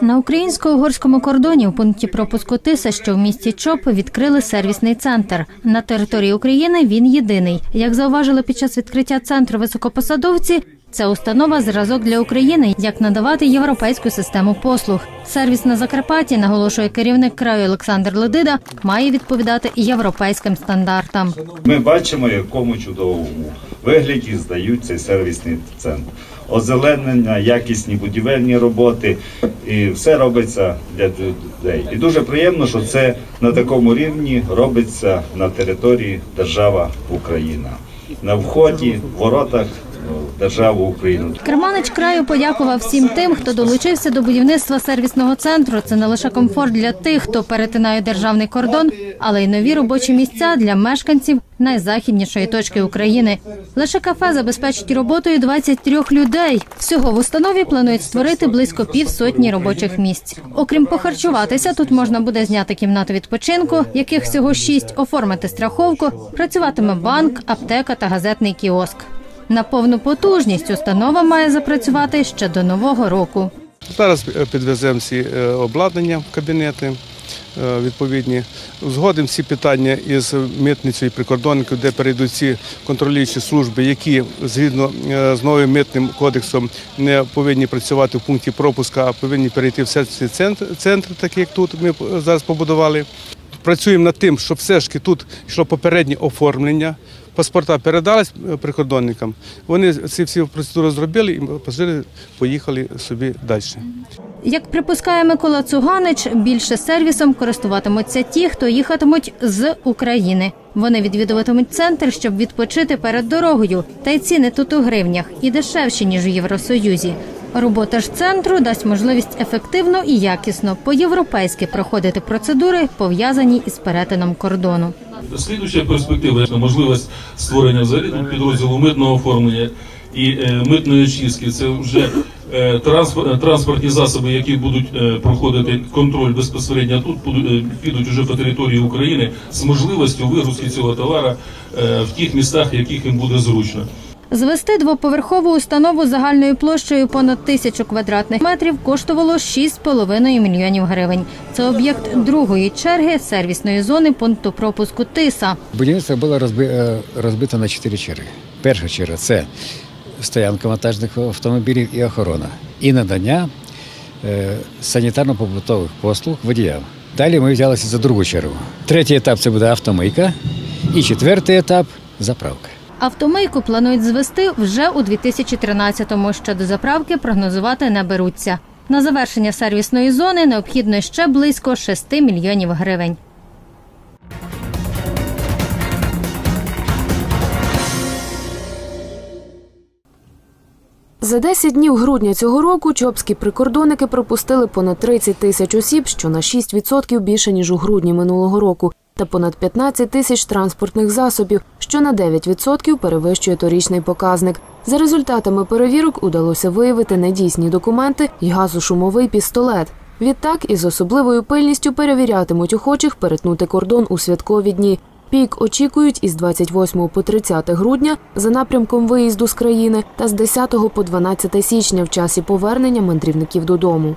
На українсько-угорському кордоні в пункті пропуску Тиса, що в місті Чоп, відкрили сервісний центр. На території України він єдиний. Як зауважили під час відкриття центру високопосадовці, це установа зразок для України, як надавати європейську систему послуг. Сервіс на Закарпатті, наголошує керівник краю Олександр Ледида, має відповідати європейським стандартам. Ми бачимо, якому чудовому вигляді здають цей сервісний центр. Озеленення, якісні будівельні роботи, і все робиться для людей. І дуже приємно, що це на такому рівні робиться на території держава Україна. На вході, воротах державу Україну. Керманич краю подякував всім тим, хто долучився до будівництва сервісного центру. Це не лише комфорт для тих, хто перетинає державний кордон, але й нові робочі місця для мешканців найзахіднішої точки України. Лише кафе забезпечить роботою 23 людей. Всього в установі планують створити близько півсотні робочих місць. Окрім похарчуватися, тут можна буде зняти кімнату відпочинку, яких всього шість, оформити страховку. Працюватиме банк, аптека та газетний кіоск. На повну потужність установа має запрацювати ще до нового року. Зараз е, підвеземо всі е, обладнання в кабінети е, відповідні. Згодимо всі питання із митницею і прикордонників, де перейдуть ці контролюючі служби, які згідно з новим митним кодексом не повинні працювати в пункті пропуска, а повинні перейти в сервісний центр, центр, такий як тут ми зараз побудували. Працюємо над тим, щоб все ж тут йшло попереднє оформлення. Паспорта передались е, прикордонникам. Вони ці всі процедури зробили і пасажири поїхали собі далі. Як припускає Микола Цуганич, більше сервісом користуватимуться ті, хто їхатимуть з України. Вони відвідуватимуть центр, щоб відпочити перед дорогою. Та й ціни тут у гривнях і дешевші ніж у Євросоюзі. Робота ж центру дасть можливість ефективно і якісно по-європейськи проходити процедури, пов'язані із перетином кордону. Слідуюча перспектива можливість створення взагалі підрозділу митного оформлення і е, митної очистки. Це вже е, транспортні засоби, які будуть е, проходити контроль безпосередньо тут, е, підуть уже по території України з можливістю вигрузки цього товара е, в тих містах, яких їм буде зручно. Звести двоповерхову установу загальною площею понад тисячу квадратних метрів коштувало 6,5 мільйонів гривень. Це об'єкт другої черги сервісної зони пункту пропуску Тиса. Будівництво було е, розбито на чотири черги. Перша черга це стоянка вантажних автомобілів і охорона, і надання е, санітарно-побутових послуг водіям. Далі ми взялися за другу чергу. Третій етап це буде автомийка, і четвертий етап заправка. Автомийку планують звести вже у 2013-му. Щодо заправки прогнозувати не беруться. На завершення сервісної зони необхідно ще близько 6 мільйонів гривень. За 10 днів грудня цього року чопські прикордонники пропустили понад 30 тисяч осіб, що на 6% більше ніж у грудні минулого року, та понад 15 тисяч транспортних засобів, що на 9% перевищує торічний показник. За результатами перевірок удалося виявити недійсні документи і газошумовий пістолет. Відтак із особливою пильністю перевірятимуть охочих перетнути кордон у святкові дні. Пік очікують із 28 по 30 грудня за напрямком виїзду з країни та з 10 по 12 січня в часі повернення мандрівників додому.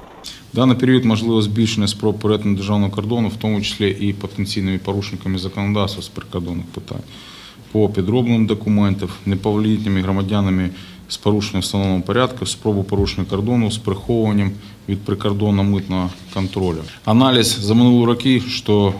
Даний період можливо збільшення спроб перетину державного кордону, в тому числі і потенційними порушниками законодавства з прикордонних питань по підробленню документів, неповнолітніми громадянами з порушенням встановленого порядку, спробу порушення кордону з приховуванням від прикордонно-митного контролю. Аналіз за минулі роки, що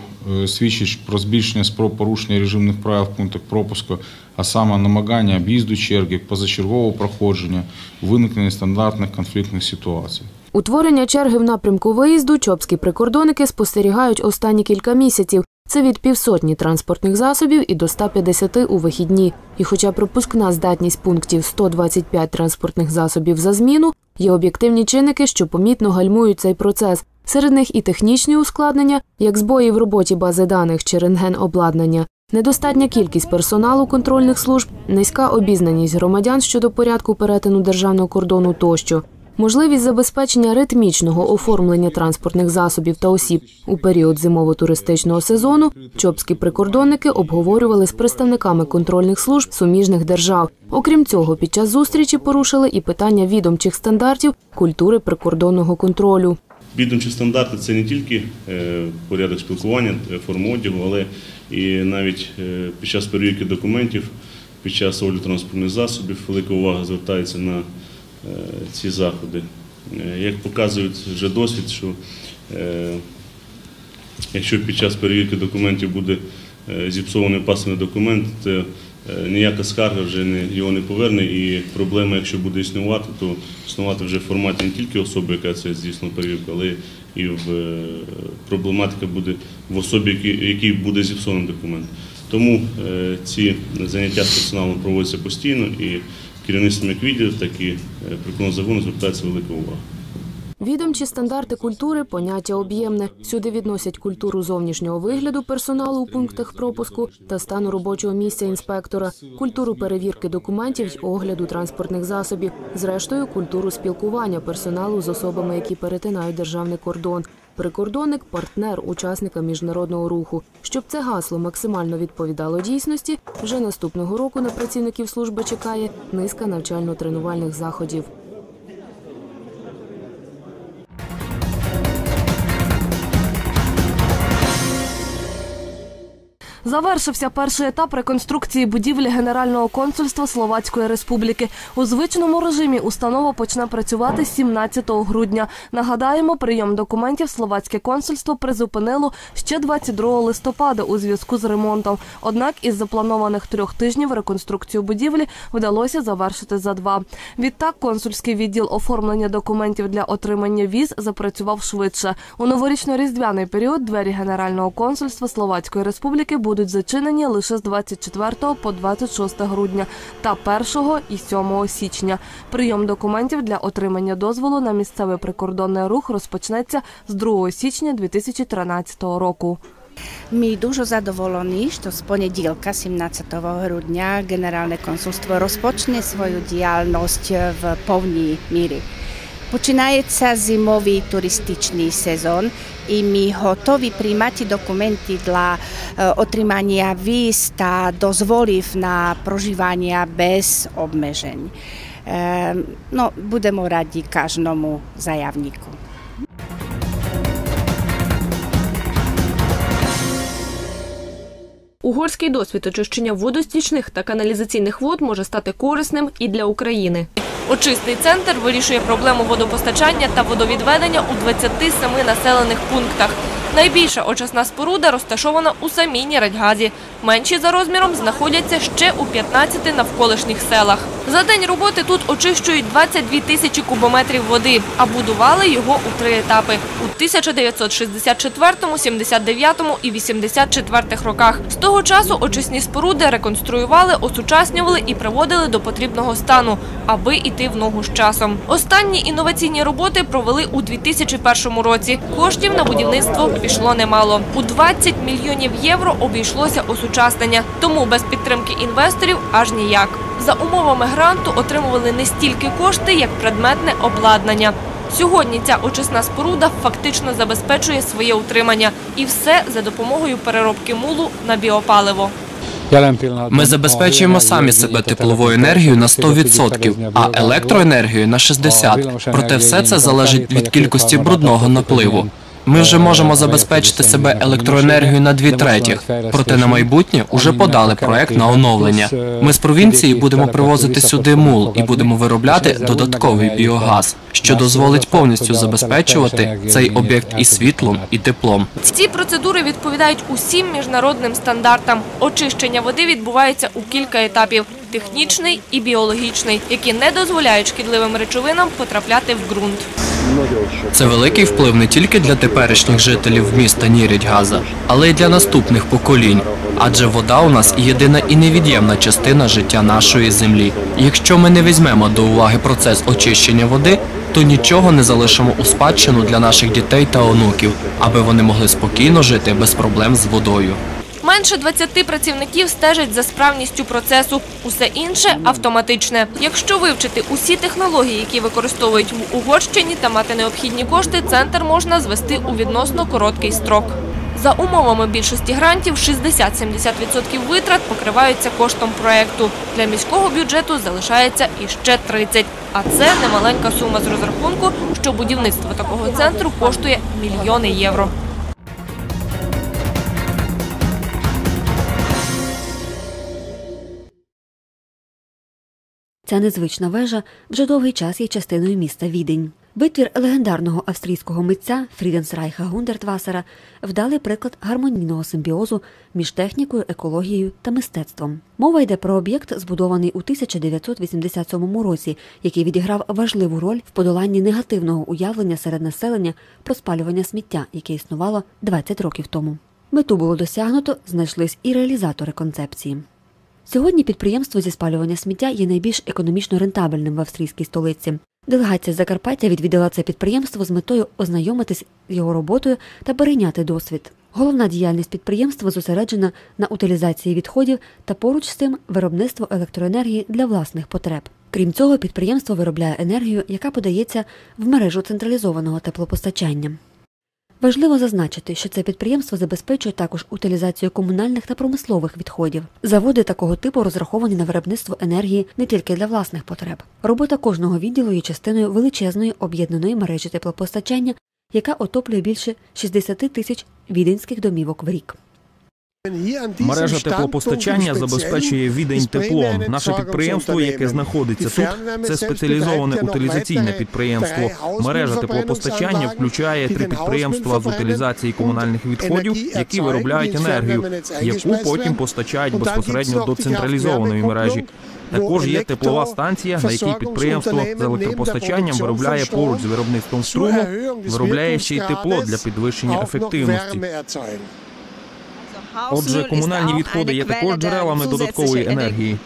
свідчить про збільшення спроб порушення режимних правил в пунктах пропуску, а саме намагання об'їзду черги, позачергового проходження, виникнення стандартних конфліктних ситуацій. Утворення черги в напрямку виїзду чопські прикордонники спостерігають останні кілька місяців. Це від півсотні транспортних засобів і до 150 у вихідні. І хоча пропускна здатність пунктів 125 транспортних засобів за зміну, є об'єктивні чинники, що помітно гальмують цей процес. Серед них і технічні ускладнення, як збої в роботі бази даних чи рентген-обладнання, недостатня кількість персоналу контрольних служб, низька обізнаність громадян щодо порядку перетину державного кордону тощо. Можливість забезпечення ритмічного оформлення транспортних засобів та осіб у період зимово-туристичного сезону чопські прикордонники обговорювали з представниками контрольних служб суміжних держав. Окрім цього, під час зустрічі порушили і питання відомчих стандартів культури прикордонного контролю. Відомчі стандарти це не тільки е, порядок спілкування, е, форма одягу, але і навіть е, під час перевірки документів, під час огляду транспортних засобів велика увага звертається на ці заходи. Як показує вже досвід, що якщо під час перевірки документів буде зіпсований пасивний документ, то е, ніяка скарга вже не, його не поверне, і проблема, якщо буде існувати, то існувати вже в форматі не тільки особи, яка це здійснила перевірку, але і в е, проблематика буде в особі, якій буде зіпсований документ. Тому е, ці заняття з персоналом проводяться постійно і керівництвом як відділів, так і е, прикладного загону звертається велика увага. Відомчі стандарти культури поняття об'ємне. Сюди відносять культуру зовнішнього вигляду персоналу у пунктах пропуску та стану робочого місця інспектора, культуру перевірки документів й огляду транспортних засобів, зрештою, культуру спілкування персоналу з особами, які перетинають державний кордон. Прикордонник партнер учасника міжнародного руху. Щоб це гасло максимально відповідало дійсності, вже наступного року на працівників служби чекає низка навчально-тренувальних заходів. Завершився перший етап реконструкції будівлі Генерального консульства Словацької Республіки. У звичному режимі установа почне працювати 17 грудня. Нагадаємо, прийом документів словацьке консульство призупинило ще 22 листопада у зв'язку з ремонтом. Однак із запланованих трьох тижнів реконструкцію будівлі вдалося завершити за два. Відтак консульський відділ оформлення документів для отримання віз запрацював швидше. У новорічно-різдвяний період двері Генерального консульства Словацької Республіки будуть зачинені лише з 24 по 26 грудня та 1 і 7 січня. Прийом документів для отримання дозволу на місцевий прикордонний рух розпочнеться з 2 січня 2013 року. My дуже задоволені, що з понеділка, 17 грудня, Генеральне консульство розпочне свою діяльність в повній мірі. Починається зимовий туристичний сезон і ми готові приймати документи для е, отримання віз та дозволів на проживання без обмежень. Е, ну, будемо раді кожному Угорський досвід очищення водостічних та каналізаційних вод може стати корисним і для України. Очистий центр вирішує проблему водопостачання та водовідведення у 27 населених пунктах. Найбільша очисна споруда розташована у самій Нєрадьгазі. Менші за розміром знаходяться ще у 15 навколишніх селах. За день роботи тут очищують 22 тисячі кубометрів води, а будували його у три етапи – у 1964, 79 і 84 роках. З того часу очисні споруди реконструювали, осучаснювали і приводили до потрібного стану, аби йти в ногу з часом. Останні інноваційні роботи провели у 2001 році. Коштів на будівництво пішло немало. У 20 мільйонів євро обійшлося осучаснення, тому без підтримки інвесторів аж ніяк. За умовами гранту отримували не стільки кошти, як предметне обладнання. Сьогодні ця очисна споруда фактично забезпечує своє утримання. І все за допомогою переробки мулу на біопаливо. Ми забезпечуємо самі себе тепловою енергією на 100%, а електроенергією на 60%. Проте все це залежить від кількості брудного напливу. Ми вже можемо забезпечити себе електроенергією на дві третіх. Проте на майбутнє уже подали проект на оновлення. Ми з провінції будемо привозити сюди мул і будемо виробляти додатковий біогаз, що дозволить повністю забезпечувати цей об'єкт і світлом, і теплом. Ці процедури відповідають усім міжнародним стандартам. Очищення води відбувається у кілька етапів: технічний і біологічний, які не дозволяють шкідливим речовинам потрапляти в ґрунт. Це великий вплив не тільки для теперішніх жителів міста Нірідьгаза, але й для наступних поколінь. Адже вода у нас єдина і невід'ємна частина життя нашої землі. Якщо ми не візьмемо до уваги процес очищення води, то нічого не залишимо у спадщину для наших дітей та онуків, аби вони могли спокійно жити без проблем з водою. Менше 20 працівників стежать за справністю процесу. Усе інше автоматичне. Якщо вивчити усі технології, які використовують в Угорщині та мати необхідні кошти, центр можна звести у відносно короткий строк. За умовами більшості грантів, 60-70% витрат покриваються коштом проекту. Для міського бюджету залишається іще 30. А це немаленька сума з розрахунку, що будівництво такого центру коштує мільйони євро. Ця незвична вежа вже довгий час є частиною міста Відень. Витвір легендарного австрійського митця Фріденсрайха Гундертвасера вдалий приклад гармонійного симбіозу між технікою, екологією та мистецтвом. Мова йде про об'єкт, збудований у 1987 році, який відіграв важливу роль в подоланні негативного уявлення серед населення про спалювання сміття, яке існувало 20 років тому. Мету було досягнуто, знайшлись і реалізатори концепції. Сьогодні підприємство зі спалювання сміття є найбільш економічно рентабельним в австрійській столиці. Делегація Закарпаття відвідала це підприємство з метою ознайомитись з його роботою та перейняти досвід. Головна діяльність підприємства зосереджена на утилізації відходів та поруч з цим виробництво електроенергії для власних потреб. Крім цього, підприємство виробляє енергію, яка подається в мережу централізованого теплопостачання. Важливо зазначити, що це підприємство забезпечує також утилізацію комунальних та промислових відходів. Заводи такого типу розраховані на виробництво енергії не тільки для власних потреб. Робота кожного відділу є частиною величезної об'єднаної мережі теплопостачання, яка отоплює більше 60 тисяч віденських домівок в рік. Мережа теплопостачання забезпечує відень теплом. Наше підприємство, яке знаходиться тут, це спеціалізоване утилізаційне підприємство. Мережа теплопостачання включає три підприємства з утилізації комунальних відходів, які виробляють енергію, яку потім постачають безпосередньо до централізованої мережі. Також є теплова станція, на якій підприємство з електропостачанням виробляє поруч з виробництвом струму, виробляє ще й тепло для підвищення ефективності. Отже, комунальні відходи є також джерелами додаткової енергії.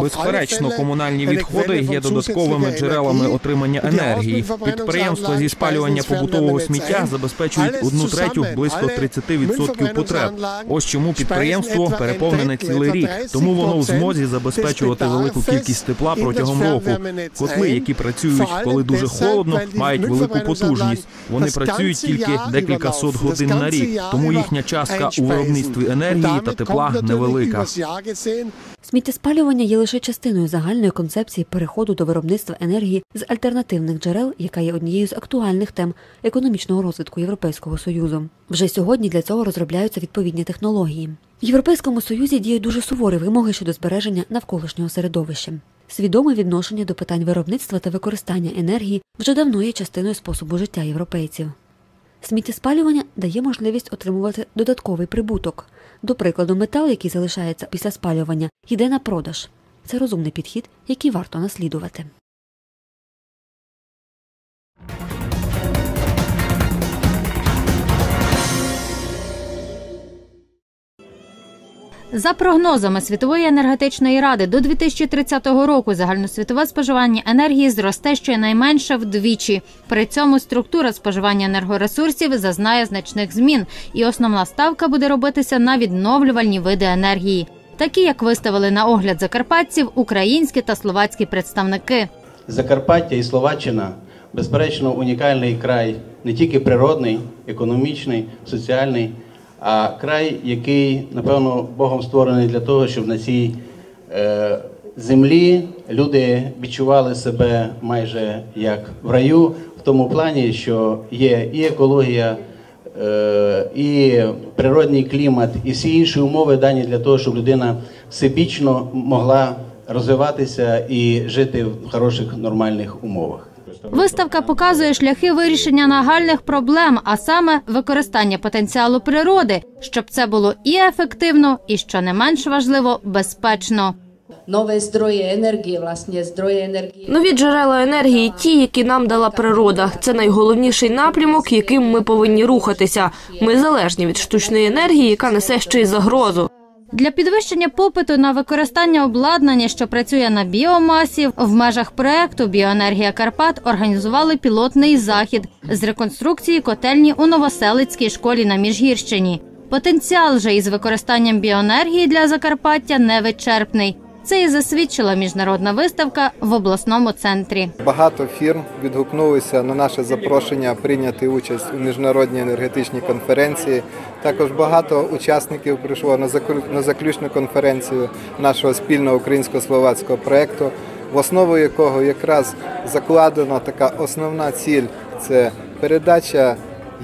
Безперечно, комунальні відходи є додатковими джерелами отримання енергії. Підприємства зі спалювання побутового сміття забезпечують одну третю близько 30% потреб. Ось чому підприємство переповнене цілий рік, тому воно в змозі забезпечувати велику кількість тепла протягом року. Котли, які працюють, коли дуже холодно, мають велику потужність. Вони працюють тільки декілька сот годин на рік, тому їхня частка у виробництві енергії та тепла невелика. Сміттєспалювання є лише частиною загальної концепції переходу до виробництва енергії з альтернативних джерел, яка є однією з актуальних тем економічного розвитку Європейського союзу. Вже сьогодні для цього розробляються відповідні технології. В Європейському Союзі діють дуже суворі вимоги щодо збереження навколишнього середовища. Свідоме відношення до питань виробництва та використання енергії вже давно є частиною способу життя європейців. Сміттєспалювання дає можливість отримувати додатковий прибуток. До прикладу, метал, який залишається після спалювання, йде на продаж. Це розумний підхід, який варто наслідувати. За прогнозами Світової енергетичної ради до 2030 року загальносвітове споживання енергії зросте щонайменше вдвічі. При цьому структура споживання енергоресурсів зазнає значних змін, і основна ставка буде робитися на відновлювальні види енергії, такі як виставили на огляд закарпатців українські та словацькі представники. Закарпаття і Словаччина безперечно унікальний край, не тільки природний, економічний, соціальний а край, який, напевно, Богом створений для того, щоб на цій е, землі люди відчували себе майже як в раю, в тому плані, що є і екологія, е, і природний клімат, і всі інші умови дані для того, щоб людина всебічно могла розвиватися і жити в хороших нормальних умовах. Виставка показує шляхи вирішення нагальних проблем, а саме використання потенціалу природи, щоб це було і ефективно, і що не менш важливо, безпечно. Нові здрої енергії, власне, здрої енергії. Нові джерела енергії, ті, які нам дала природа. Це найголовніший напрямок, яким ми повинні рухатися. Ми залежні від штучної енергії, яка несе ще й загрозу. Для підвищення попиту на використання обладнання, що працює на біомасі, в межах проекту Біоенергія Карпат організували пілотний захід з реконструкції котельні у Новоселицькій школі на Міжгірщині. Потенціал же із використанням біоенергії для Закарпаття невичерпний. Це і засвідчила міжнародна виставка в обласному центрі. Багато фірм відгукнулися на наше запрошення прийняти участь у міжнародній енергетичній конференції. Також багато учасників прийшло на заключну конференцію нашого спільного українсько-словацького проєкту, в основу якого якраз закладена така основна ціль це передача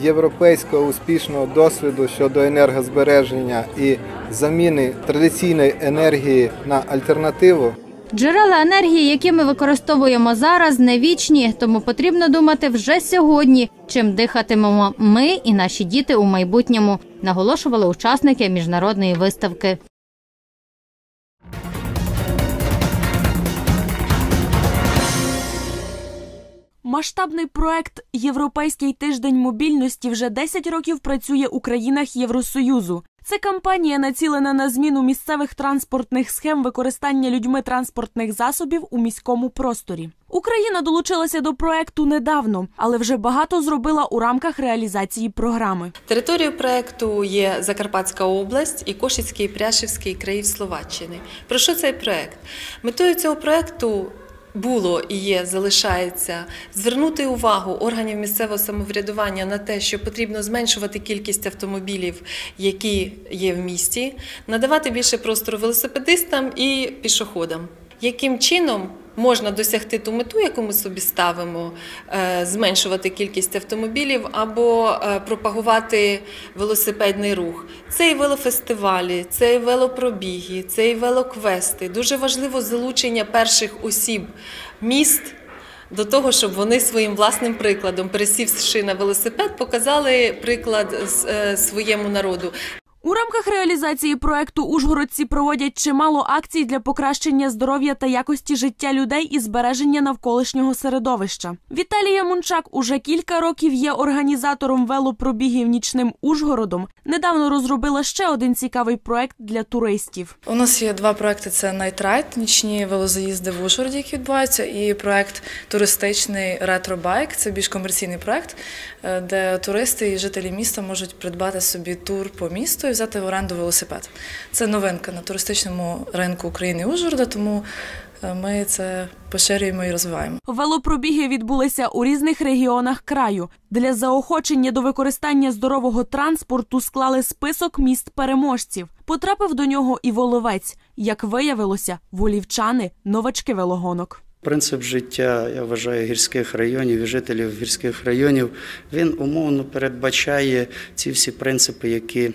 європейського успішного досвіду щодо енергозбереження і заміни традиційної енергії на альтернативу. Джерела енергії, які ми використовуємо зараз, не вічні, тому потрібно думати вже сьогодні, чим дихатимемо ми і наші діти у майбутньому, наголошували учасники міжнародної виставки. Масштабний проект Європейський тиждень мобільності вже 10 років працює у країнах Євросоюзу. Це кампанія націлена на зміну місцевих транспортних схем використання людьми транспортних засобів у міському просторі. Україна долучилася до проекту недавно, але вже багато зробила у рамках реалізації програми. Територією проекту є Закарпатська область і Кошицький Пряшівський країв Словаччини. Про що цей проект? Метою цього проекту було і є, залишається звернути увагу органів місцевого самоврядування на те, що потрібно зменшувати кількість автомобілів, які є в місті, надавати більше простору велосипедистам і пішоходам. Яким чином можна досягти ту мету, яку ми собі ставимо, е, зменшувати кількість автомобілів або е, пропагувати велосипедний рух? Це і велофестивалі, це і велопробіги, це і велоквести. Дуже важливо залучення перших осіб міст. До того, щоб вони своїм власним прикладом, пересівши на велосипед, показали приклад е, своєму народу. У рамках реалізації проекту Ужгородці проводять чимало акцій для покращення здоров'я та якості життя людей і збереження навколишнього середовища. Віталія Мунчак уже кілька років є організатором велопробігів нічним Ужгородом. Недавно розробила ще один цікавий проект для туристів. У нас є два проекти: це Найтрайд, нічні велозаїзди в Ужгороді, які відбуваються, і проект туристичний ретробайк. Це більш комерційний проект, е, де туристи і жителі міста можуть придбати собі тур по місту і взяти в оренду велосипед. Це новинка на туристичному ринку України і Ужгорода, тому е, ми це поширюємо і розвиваємо. Велопробіги відбулися у різних регіонах краю. Для заохочення до використання здорового транспорту склали список міст переможців. Потрапив до нього і воловець. Як виявилося, волівчани новачки велогонок. Принцип життя, я вважаю, гірських районів і жителів гірських районів він умовно передбачає ці всі принципи, які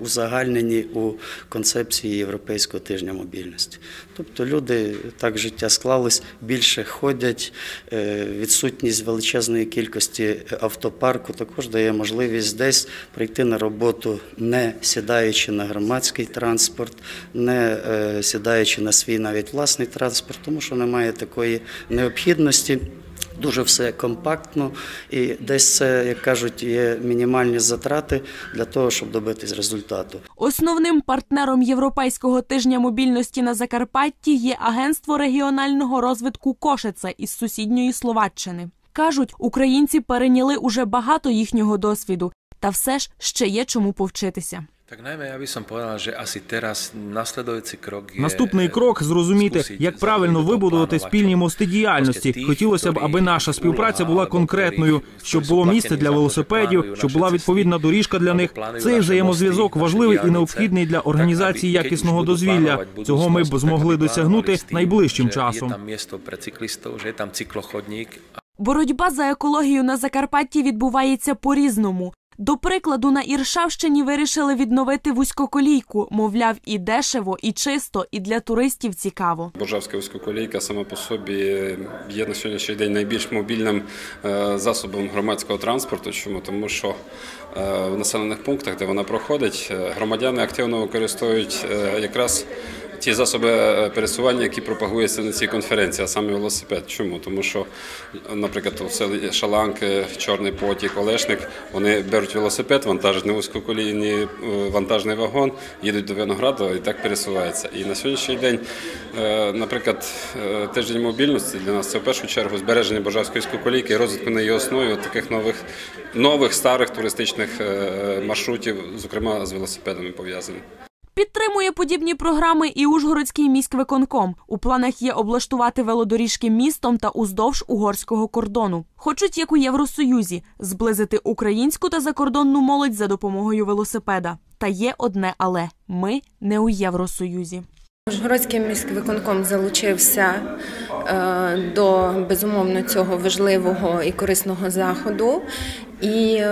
узагальнені у концепції Європейського тижня мобільності. Тобто люди так життя склалось, більше ходять, е, відсутність величезної кількості автопарку також дає можливість десь прийти на роботу, не сідаючи на громадський транспорт, не е, сідаючи на свій навіть власний транспорт, тому що немає такої необхідності. Дуже все компактно, і десь це, як кажуть, є мінімальні затрати для того, щоб добитись результату. Основним партнером європейського тижня мобільності на Закарпатті є агентство регіонального розвитку Кошице із сусідньої Словаччини. кажуть, українці перейняли уже багато їхнього досвіду, та все ж ще є чому повчитися. Так найме я би сам povedal, že asi teraz наслідуючий крок є... наступний крок зрозуміти, як правильно вибудувати спільні мости діяльності. Хотілося б, аби наша співпраця була конкретною, щоб було місце для велосипедів, щоб була відповідна доріжка для них. Цей взаємозв'язок важливий і необхідний для організації якісного дозвілля. Цього ми б змогли досягнути найближчим часом. Там місто для циклістів, що там циклоходник. Боротьба за екологію на Закарпатті відбувається по різному. До прикладу, на Іршавщині вирішили відновити вузькоколійку. Мовляв, і дешево, і чисто, і для туристів цікаво. Боржавська вузькоколійка сама по собі є на сьогоднішній день найбільш мобільним е, засобом громадського транспорту. Чому тому, що е, в населених пунктах, де вона проходить, е, громадяни активно використовують якраз ті засоби е, пересування, які пропагуються на цій конференції, а саме велосипед. Чому? Тому що, наприклад, у селі Шаланки, Чорний потік, Олешник, вони беруть велосипед, вантажать на вузькоколійний е, вантажний вагон, їдуть до Виноградова і так пересуваються. І на сьогоднішній день, е, наприклад, тиждень мобільності для нас це в першу чергу збереження Божарської скоколійки розвитку на її основі таких нових, нових старих туристичних маршрутів, зокрема з велосипедами пов'язаних. Підтримує подібні програми і Ужгородський міськвиконком. У планах є облаштувати велодоріжки містом та уздовж угорського кордону. Хочуть, як у Євросоюзі, зблизити українську та закордонну молодь за допомогою велосипеда. Та є одне але ми не у Євросоюзі. Ужгородський міськвиконком залучився е, до безумовно цього важливого і корисного заходу. І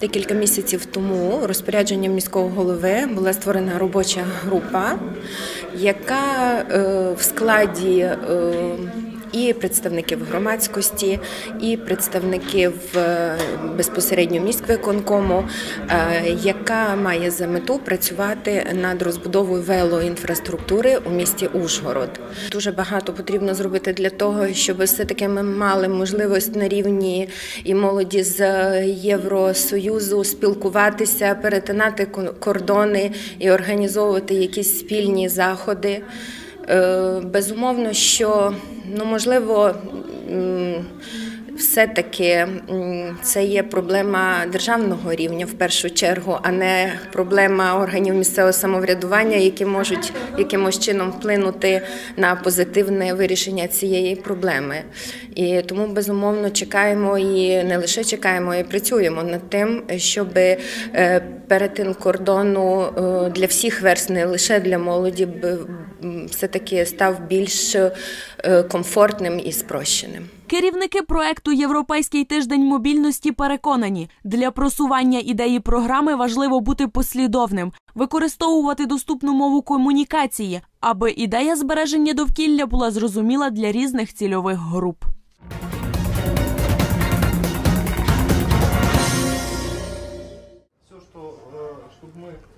декілька місяців тому розпорядженням міського голови була створена робоча група, яка е, в складі е, і представників громадськості, і представників е, безпосередньо міськвиконкому, е, яка має за мету працювати над розбудовою велоінфраструктури у місті Ужгород. Дуже багато потрібно зробити для того, щоб все-таки ми мали можливість на рівні і молоді з Євросоюзу спілкуватися, перетинати кордони і організовувати якісь спільні заходи. Е, Безумовно, що ну можливо. Все-таки це є проблема державного рівня в першу чергу, а не проблема органів місцевого самоврядування, які можуть якимось чином вплинути на позитивне вирішення цієї проблеми. І тому безумовно чекаємо і не лише чекаємо, і працюємо над тим, щоб е, перетин кордону е, для всіх верст, не лише для молоді, б- все-таки став більш комфортним і спрощеним. Керівники проекту Європейський тиждень мобільності переконані, для просування ідеї програми важливо бути послідовним, використовувати доступну мову комунікації, аби ідея збереження довкілля була зрозуміла для різних цільових груп.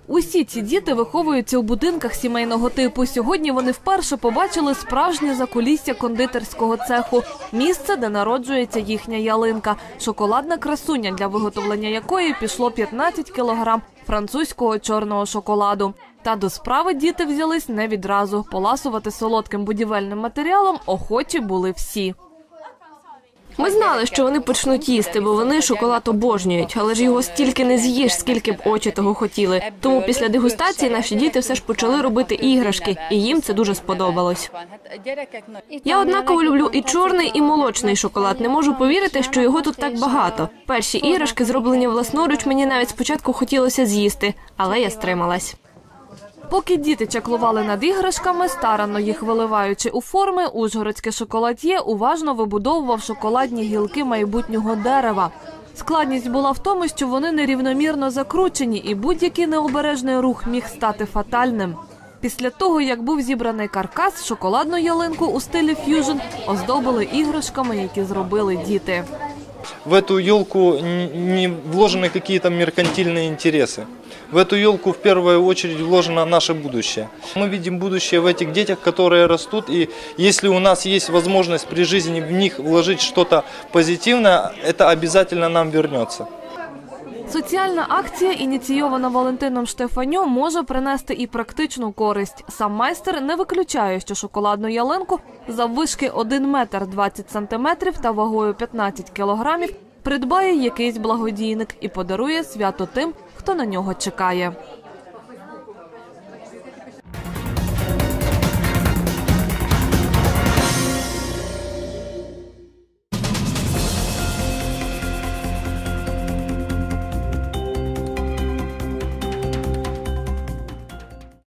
Усі ці діти виховуються у будинках сімейного типу. Сьогодні вони вперше побачили справжнє закулісся кондитерського цеху, місце, де народжується їхня ялинка, шоколадна красуня, для виготовлення якої пішло 15 кілограм французького чорного шоколаду. Та до справи діти взялись не відразу. Поласувати солодким будівельним матеріалом охочі були всі. Ми знали, що вони почнуть їсти, бо вони шоколад обожнюють, але ж його стільки не з'їш, скільки б очі того хотіли. Тому після дегустації наші діти все ж почали робити іграшки, і їм це дуже сподобалось. Я однаково люблю і чорний, і молочний шоколад. Не можу повірити, що його тут так багато. Перші іграшки, зроблені власноруч, мені навіть спочатку хотілося з'їсти, але я стрималась. Поки діти чаклували над іграшками, старанно їх виливаючи у форми, ужгородське шоколад'є уважно вибудовував шоколадні гілки майбутнього дерева. Складність була в тому, що вони нерівномірно закручені, і будь-який необережний рух міг стати фатальним. Після того, як був зібраний каркас, шоколадну ялинку у стилі ф'южн оздобили іграшками, які зробили діти. в эту елку н- не вложены какие-то меркантильные интересы. В эту елку в первую очередь вложено наше будущее. Мы видим будущее в этих детях, которые растут, и если у нас есть возможность при жизни в них вложить что-то позитивное, это обязательно нам вернется. Соціальна акція, ініційована Валентином Штефаньо, може принести і практичну користь. Сам майстер не виключає, що шоколадну ялинку заввишки 1 метр 20 сантиметрів та вагою 15 кілограмів придбає якийсь благодійник і подарує свято тим, хто на нього чекає.